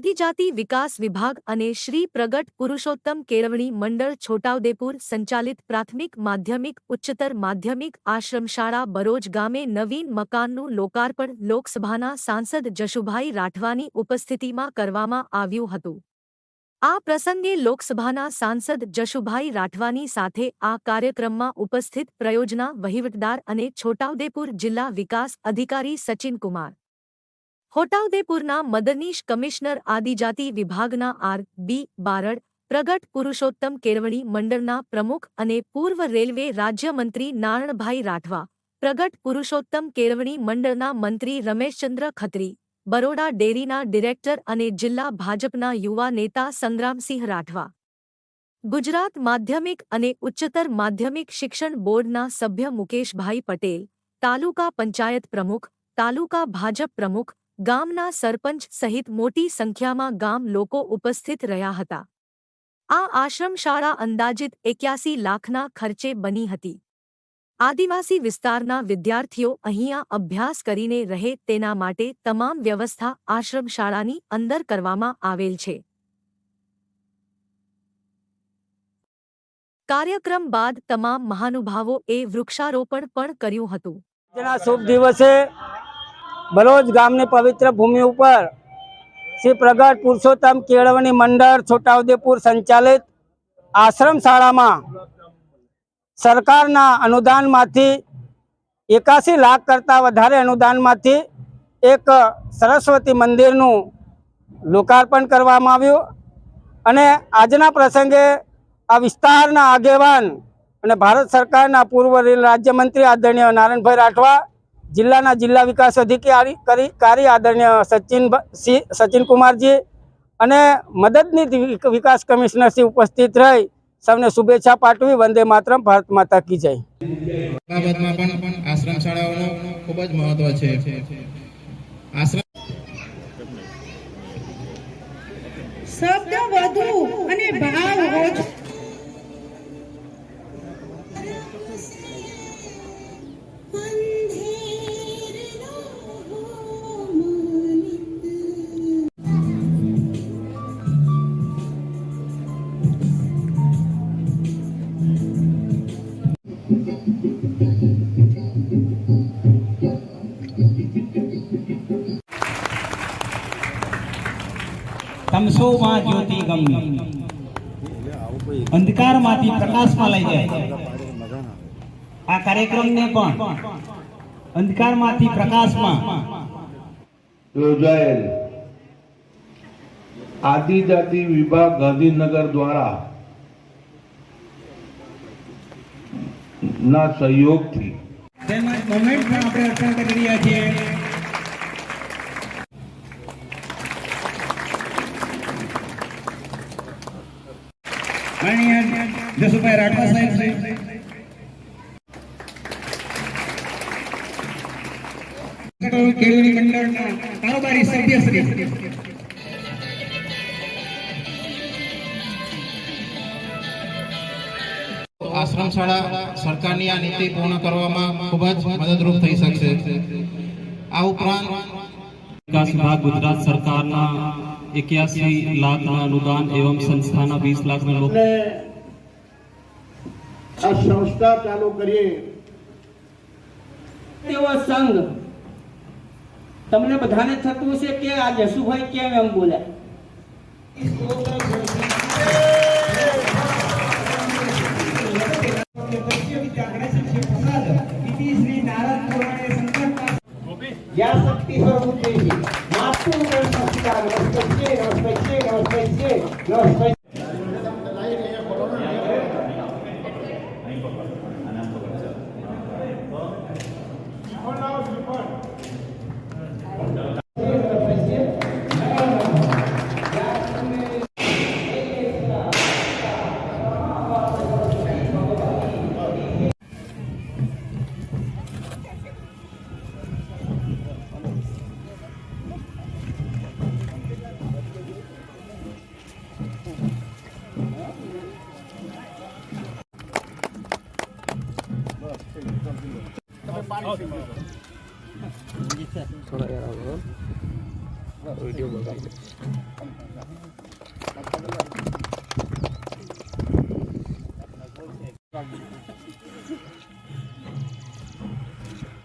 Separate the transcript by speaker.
Speaker 1: આદિજાતિ વિકાસ વિભાગ અને શ્રી પ્રગટ પુરુષોત્તમ કેળવણી મંડળ છોટાઉદેપુર સંચાલિત પ્રાથમિક માધ્યમિક ઉચ્ચતર માધ્યમિક આશ્રમશાળા બરોજ ગામે નવીન મકાનનું લોકાર્પણ લોકસભાના સાંસદ જશુભાઈ રાઠવાની ઉપસ્થિતિમાં કરવામાં આવ્યું હતું આ પ્રસંગે લોકસભાના સાંસદ જશુભાઈ રાઠવાની સાથે આ કાર્યક્રમમાં ઉપસ્થિત પ્રયોજના વહીવટદાર અને છોટાઉદેપુર જિલ્લા વિકાસ અધિકારી સચિનકુમાર હોટાઉદેપુરના મદનીશ કમિશનર આદિજાતિ વિભાગના આર બી બારડ પ્રગટ પુરુષોત્તમ કેળવણી મંડળના પ્રમુખ અને પૂર્વ રેલવે રાજ્યમંત્રી નારણભાઈ રાઠવા પ્રગટ પુરુષોત્તમ કેળવણી મંડળના મંત્રી રમેશચંદ્ર ખત્રી બરોડા ડેરીના ડિરેક્ટર અને જિલ્લા ભાજપના યુવા નેતા સંગ્રામસિંહ રાઠવા ગુજરાત માધ્યમિક અને ઉચ્ચતર માધ્યમિક શિક્ષણ બોર્ડના સભ્ય મુકેશભાઈ પટેલ તાલુકા પંચાયત પ્રમુખ તાલુકા ભાજપ પ્રમુખ ગામના સરપંચ સહિત મોટી સંખ્યામાં ગામ લોકો ઉપસ્થિત રહ્યા હતા આ આશ્રમશાળા અંદાજિત એક્યાસી લાખના ખર્ચે બની હતી આદિવાસી વિસ્તારના વિદ્યાર્થીઓ અહીંયા અભ્યાસ કરીને રહે તેના માટે તમામ વ્યવસ્થા આશ્રમશાળાની અંદર કરવામાં આવેલ છે કાર્યક્રમ બાદ તમામ મહાનુભાવો એ વૃક્ષારોપણ પણ કર્યું હતું
Speaker 2: શુભ દિવસે બલોજ ગામની પવિત્ર ભૂમિ ઉપર શ્રી પ્રગટ પુરુષોત્તમ કેળવણી મંડળ છોટાઉદેપુર સંચાલિત આશ્રમ શાળામાં સરકારના અનુદાનમાંથી એકાસી લાખ કરતાં વધારે અનુદાનમાંથી એક સરસ્વતી મંદિરનું લોકાર્પણ કરવામાં આવ્યું અને આજના પ્રસંગે આ વિસ્તારના આગેવાન અને ભારત સરકારના પૂર્વ રેલ રાજ્યમંત્રી આદરણીય નારાયણભાઈ રાઠવા જિલ્લાના જિલ્લા વિકાસ અધિકારી કરી કાર્ય આદરણીય સચિન સચિન કુમારજી અને મદદની વિકાસ કમિશનર શ્રી ઉપસ્થિત રહી સૌને શુભેચ્છા પાઠવી વંદે માતરમ ભારત માતા કી જય શબ્દ વધુ અને ભાવ ઓછો
Speaker 3: તમસોમાં જ્યોતિ ગમી અંધકારમાંથી પ્રકાશમાં લઈ જાય આ કાર્યક્રમને પણ અંધકારમાંથી પ્રકાશમાં
Speaker 4: યોજાયેલ આદિજાતિ વિભાગ ગાંધીનગર દ્વારા ના સહયોગથી તેમજ મોમેન્ટ પણ આપણે અર્પણ કરી રહ્યા છીએ માનનીય જસુભાઈ રાઠવા સાહેબ શ્રી
Speaker 5: કેળવણી મંડળના કારોબારી સભ્ય આશ્રમશાળા સરકારની આ નીતિ પૂર્ણ કરવામાં ખૂબ જ મદદરૂપ થઈ શકશે આ ઉપરાંત વિકાસ વિભાગ ગુજરાત સરકારના એક્યાસી લાખના અનુદાન એવમ સંસ્થાના વીસ લાખના લોકો
Speaker 4: આ સંસ્થા ચાલુ કરીએ
Speaker 6: તેવો સંઘ તમને બધાને થતું છે કે આ જસુભાઈ કેમ એમ બોલ્યા Київська, Новостатті, Новостатті, Новостатті, Новостатті.
Speaker 7: lại Sonra yer alalım. Ölüyor bakalım. Thank you.